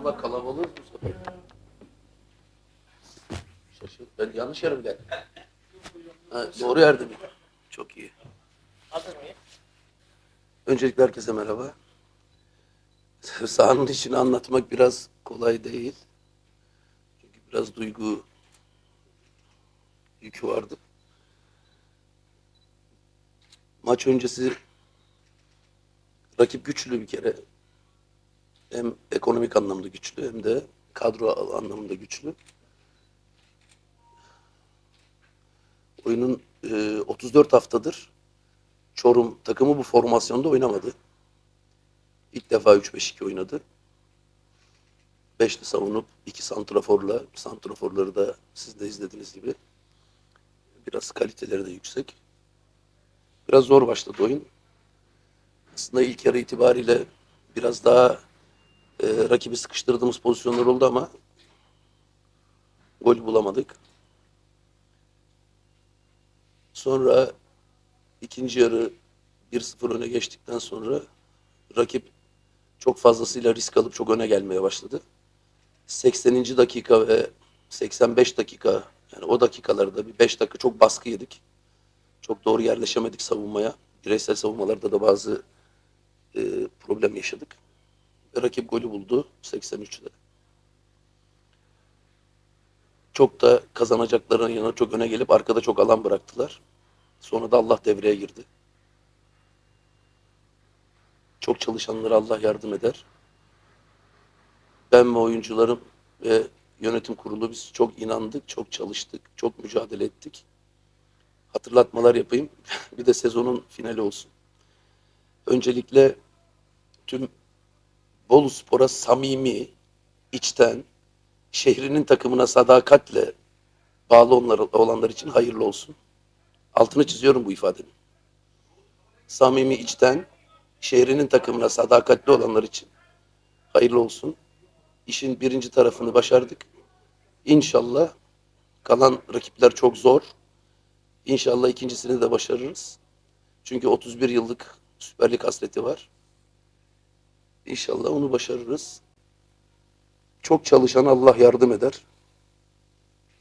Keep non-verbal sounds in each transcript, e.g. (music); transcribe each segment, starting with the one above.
Allah kalabalık bu sefer. Şaşırdım. Ben yanlış yere mi geldim? Ha, doğru yerde mi? Çok iyi. Hazır mıyım? Öncelikle herkese merhaba. (laughs) Sahanın içini anlatmak biraz kolay değil. Çünkü biraz duygu yükü vardı. Maç öncesi rakip güçlü bir kere. Hem ekonomik anlamda güçlü hem de kadro anlamında güçlü. Oyunun e, 34 haftadır Çorum takımı bu formasyonda oynamadı. İlk defa 3-5-2 oynadı. Beşli savunup iki santraforla, santraforları da siz de izlediğiniz gibi biraz kaliteleri de yüksek. Biraz zor başladı oyun. Aslında ilk yarı itibariyle biraz daha e, rakibi sıkıştırdığımız pozisyonlar oldu ama gol bulamadık. Sonra ikinci yarı 1-0 öne geçtikten sonra rakip çok fazlasıyla risk alıp çok öne gelmeye başladı. 80. dakika ve 85 dakika yani o dakikalarda bir 5 dakika çok baskı yedik. Çok doğru yerleşemedik savunmaya. Bireysel savunmalarda da bazı e, problem yaşadık. Rakip golü buldu 83'te. Çok da kazanacaklarının yanına çok öne gelip arkada çok alan bıraktılar. Sonra da Allah devreye girdi. Çok çalışanlara Allah yardım eder. Ben ve oyuncularım ve yönetim kurulu biz çok inandık, çok çalıştık, çok mücadele ettik. Hatırlatmalar yapayım. (laughs) bir de sezonun finali olsun. Öncelikle tüm Bolu Spor'a samimi, içten, şehrinin takımına sadakatle bağlı onlar, olanlar için hayırlı olsun. Altını çiziyorum bu ifadenin. Samimi içten, şehrinin takımına sadakatli olanlar için hayırlı olsun. İşin birinci tarafını başardık. İnşallah kalan rakipler çok zor. İnşallah ikincisini de başarırız. Çünkü 31 yıllık Süper Lig hasreti var. İnşallah onu başarırız. Çok çalışan Allah yardım eder.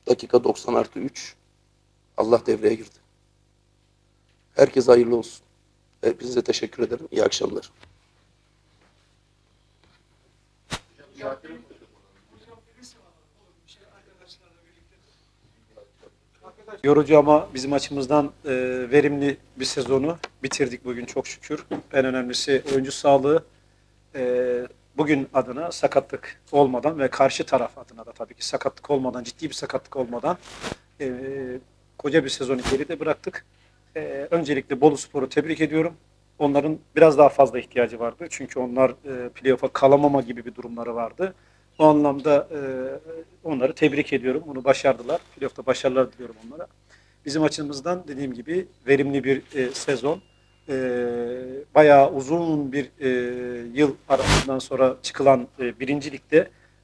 Dakika 90 artı 3. Allah devreye girdi. Herkese hayırlı olsun. Hepinize teşekkür ederim. İyi akşamlar. Yorucu ama bizim açımızdan e, verimli bir sezonu bitirdik bugün çok şükür. En önemlisi oyuncu sağlığı. E, bugün adına sakatlık olmadan ve karşı taraf adına da tabii ki sakatlık olmadan, ciddi bir sakatlık olmadan e, koca bir sezonu geride bıraktık. E, öncelikle Bolu Spor'u tebrik ediyorum. Onların biraz daha fazla ihtiyacı vardı. Çünkü onlar e, playoff'a kalamama gibi bir durumları vardı. O anlamda e, onları tebrik ediyorum. Bunu başardılar. Playoff'ta başarılar diliyorum onlara. Bizim açımızdan dediğim gibi verimli bir e, sezon. E, bayağı uzun bir e, yıl arasından sonra çıkılan e, birinci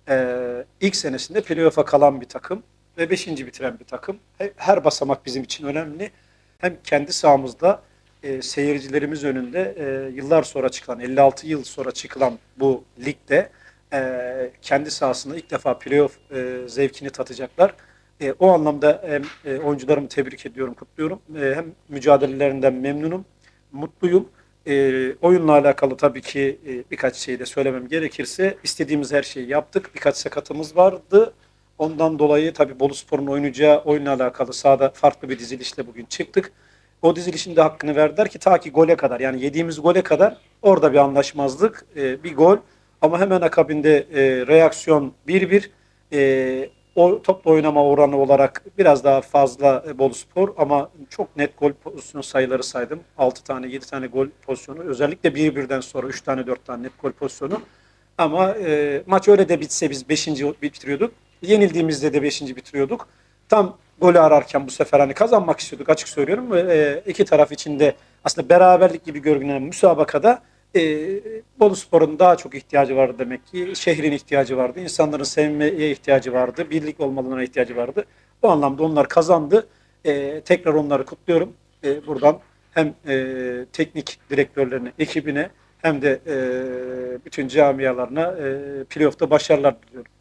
e, ilk senesinde playoff'a kalan bir takım ve beşinci bitiren bir takım. He- Her basamak bizim için önemli. Hem kendi sahamızda e, seyircilerimiz önünde e, yıllar sonra çıkılan, 56 yıl sonra çıkılan bu ligde e, kendi sahasında ilk defa playoff e, zevkini tatacaklar. E, o anlamda hem e, oyuncularımı tebrik ediyorum, kutluyorum. E, hem mücadelelerinden memnunum, mutluyum. E, oyunla alakalı tabii ki e, birkaç şey de söylemem gerekirse istediğimiz her şeyi yaptık. Birkaç sakatımız vardı. Ondan dolayı tabii Bolu Spor'un oynayacağı oyunla alakalı sahada farklı bir dizilişle bugün çıktık. O dizilişin de hakkını verdiler ki ta ki gole kadar yani yediğimiz gole kadar orada bir anlaşmazlık, e, bir gol. Ama hemen akabinde e, reaksiyon 1-1. E, o topla oynama oranı olarak biraz daha fazla e, Spor ama çok net gol pozisyonu sayıları saydım. 6 tane 7 tane gol pozisyonu özellikle 1-1'den sonra 3 tane 4 tane net gol pozisyonu. Ama e, maç öyle de bitse biz 5. bitiriyorduk. Yenildiğimizde de 5. bitiriyorduk. Tam golü ararken bu sefer hani kazanmak istiyorduk açık söylüyorum e, iki taraf içinde aslında beraberlik gibi görünen müsabakada e, Bolu Spor'un daha çok ihtiyacı vardı demek ki. Şehrin ihtiyacı vardı. insanların sevmeye ihtiyacı vardı. Birlik olmalarına ihtiyacı vardı. Bu anlamda onlar kazandı. E, tekrar onları kutluyorum. E, buradan hem e, teknik direktörlerine, ekibine hem de e, bütün camialarına e, playoff'ta başarılar diliyorum.